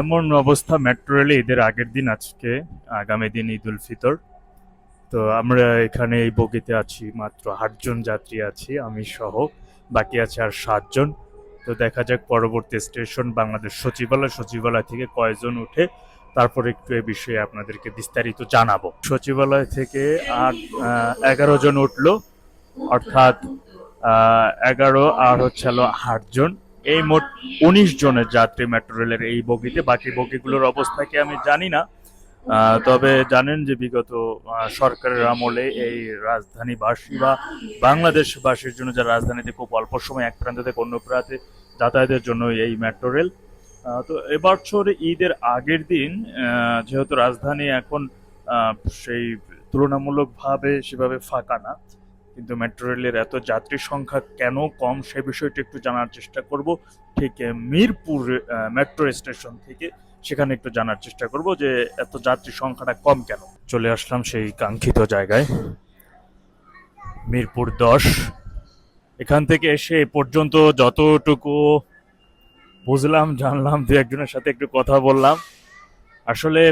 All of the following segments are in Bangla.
এমন অবস্থা মেট্রো রেলে ঈদের আগের দিন, আজকে, আগামী দিন ঈদ উল ফিতর। তো আমরা এখানে এই বগিতে আছি, মাত্র আটজন যাত্রী আছি, আমি সহ, বাকি আছে আর সাতজন। তো দেখা যাক পরবর্তী স্টেশন, বাংলাদেশ সচিবালয় সচিবালয় থেকে কয়জন উঠে, তারপর একটু এ বিষয়ে আপনাদেরকে বিস্তারিত জানাব। সচিবালয় থেকে আট এগারো জন উঠল, অর্থাৎ এগারো আর হচ্ছে আটজন। এই মোট উনিশ জনের যাত্রী মেট্রো রেলের এই বগিতে। বাকি বগিগুলোর অবস্থা কি আমি জানি না। তবে জানেন যে বিগত সরকারের আমলে এই রাজধানীবাসী বা বাংলাদেশবাসীর জন্য যা রাজধানীতে খুব অল্প সময় এক প্রান্ত থেকে অন্য প্রান্তে যাতায়াতের জন্য এই মেট্রো রেল। তো এবছর ঈদের আগের দিন যেহেতু রাজধানী এখন সেই তুলনামূলকভাবে সেভাবে ফাঁকা না কিন্তু মেট্রো রেলের এত যাত্রী সংখ্যা কেন কম, সে বিষয়টি একটু জানার চেষ্টা করব। ঠিক মিরপুর মেট্রো স্টেশন থেকে সেখানে একটু জানার চেষ্টা করব যে এত যাত্রী সংখ্যাটা কম কেন? চলে আসলাম সেই কাঙ্ক্ষিত জায়গায়। মিরপুর দশ। এখান থেকে এসে পর্যন্ত যতটুকু বুঝলাম, জানলাম, দু একজনের সাথে একটু কথা বললাম। আসলে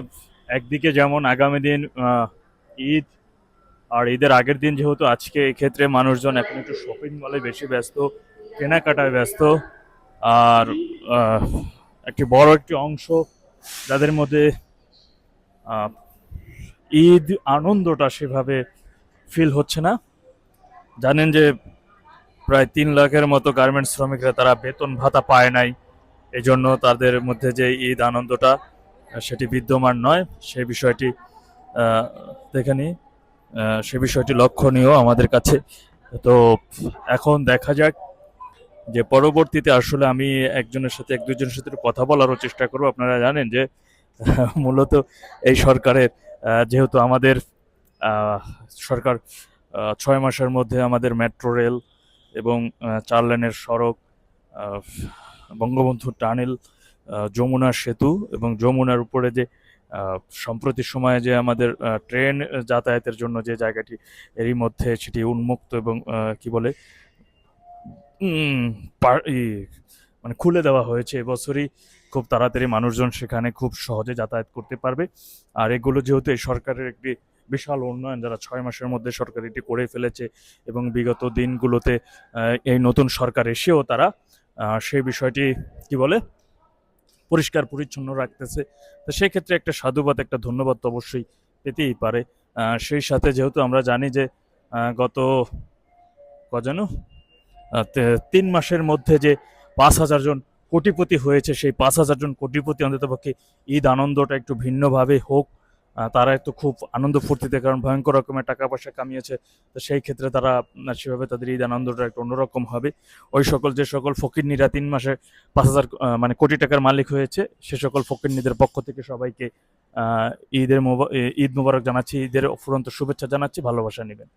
একদিকে যেমন আগামী দিন ঈদ আর ঈদের আগের দিন যেহেতু আজকে এক্ষেত্রে মানুষজন এখন একটু শপিং মলে বেশি ব্যস্ত, কেনাকাটায় ব্যস্ত, আর একটি বড় একটি অংশ যাদের মধ্যে ঈদ আনন্দটা সেভাবে ফিল হচ্ছে না। জানেন যে প্রায় তিন লাখের মতো গার্মেন্টস শ্রমিকরা তারা বেতন ভাতা পায় নাই এই জন্য তাদের মধ্যে যে ঈদ আনন্দটা, সেটি বিদ্যমান নয়। সেই বিষয়টি দেখে নিই। সে বিষয়টি লক্ষণীয় আমাদের কাছে। তো এখন দেখা যাক যে পরবর্তীতে আসলে আমি একজনের সাথে এক দুজনের সাথে কথা বলারও চেষ্টা করব। আপনারা জানেন যে, মূলত এই সরকারের যেহেতু আমাদের সরকার ছয় মাসের মধ্যে আমাদের মেট্রো রেল এবং চার লেনের সড়ক বঙ্গবন্ধু টানেল যমুনা সেতু এবং যমুনার উপরে যে সম্প্রতি সময়ে যে আমাদের ট্রেন যাতায়াতের জন্য যে জায়গাটি এরই মধ্যে সেটি উন্মুক্ত এবং কি বলে মানে খুলে দেওয়া হয়েছে এবছরই, খুব তাড়াতাড়ি মানুষজন সেখানে খুব সহজে যাতায়াত করতে পারবে। আর এগুলো যেহেতু এই সরকারের একটি বিশাল উন্নয়ন, যারা ছয় মাসের মধ্যে সরকার এটি করে ফেলেছে এবং বিগত দিনগুলোতে এই নতুন সরকার এসেও তারা সেই বিষয়টি, কি বলে পরিষ্কার, পরিচ্ছন্ন রাখতেছে। তো সেক্ষেত্রে একটা সাধুবাদ, একটা ধন্যবাদ তো অবশ্যই পেতেই পারে। সেই সাথে যেহেতু আমরা জানি যে গত, কজন? তিন মাসের মধ্যে যে পাঁচ হাজার জন কোটিপতি হয়েছে, সেই পাঁচ হাজার জন কোটিপতি অন্ততপক্ষে ঈদ আনন্দটা একটু ভিন্নভাবে হোক তারা একটু খুব আনন্দ ফুর্তিতে, কারণ ভয়ঙ্কর রকমের টাকা পয়সা কামিয়েছে। তো সেই ক্ষেত্রে তারা সেভাবে তাদের ঈদ আনন্দটা একটু অন্যরকম হবে। ওই সকল, যে সকল ফকিরনিরা তিন মাসে পাঁচ হাজার মানে কোটি টাকার মালিক হয়েছে, সে সকল ফকিরনিদের পক্ষ থেকে সবাইকে ঈদের ঈদ মুবারক জানাচ্ছি। ঈদের ফুরন্ত শুভেচ্ছা জানাচ্ছি। ভালোবাসা নেবেন।